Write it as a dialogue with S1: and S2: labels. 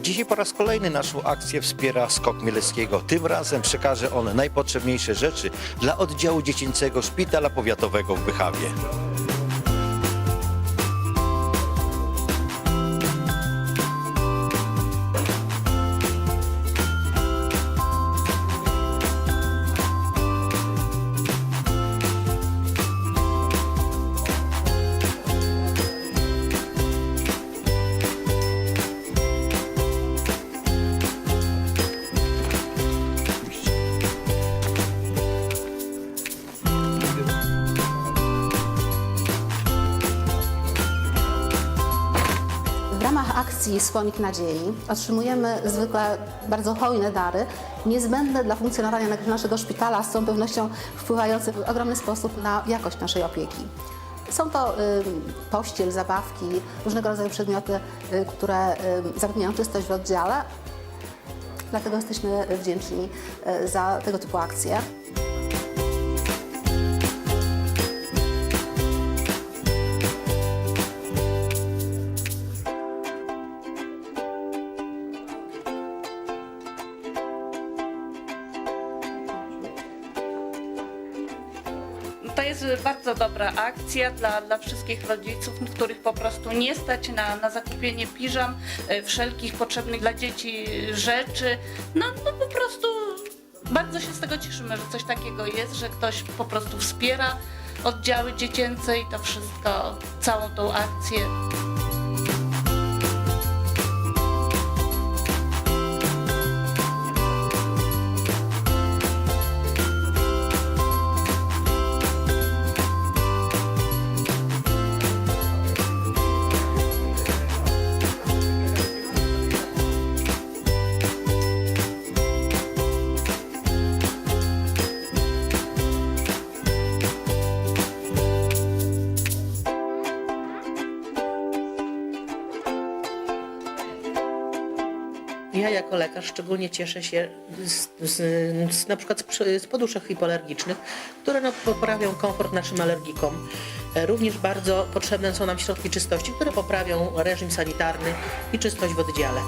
S1: Dzisiaj po raz kolejny naszą akcję wspiera Skok Mieleckiego. Tym razem przekaże on najpotrzebniejsze rzeczy dla oddziału dziecięcego Szpitala Powiatowego w Bychawie.
S2: Ramach akcji Słonik Nadziei otrzymujemy zwykle bardzo hojne dary, niezbędne dla funkcjonowania naszego szpitala, z całą pewnością wpływające w ogromny sposób na jakość naszej opieki. Są to y, pościel, zabawki, różnego rodzaju przedmioty, y, które y, zapewniają czystość w oddziale. Dlatego jesteśmy wdzięczni za tego typu akcje.
S3: Jest bardzo dobra akcja dla, dla wszystkich rodziców, których po prostu nie stać na, na zakupienie piżam, e, wszelkich potrzebnych dla dzieci rzeczy. No, no po prostu bardzo się z tego cieszymy, że coś takiego jest, że ktoś po prostu wspiera oddziały dziecięce i to wszystko, całą tą akcję.
S4: Ja jako lekarz szczególnie cieszę się z, z, z, na przykład z, z poduszek hipoalergicznych, które no, poprawią komfort naszym alergikom. E, Również bardzo potrzebne są nam środki czystości, które poprawią reżim sanitarny i czystość w oddziale.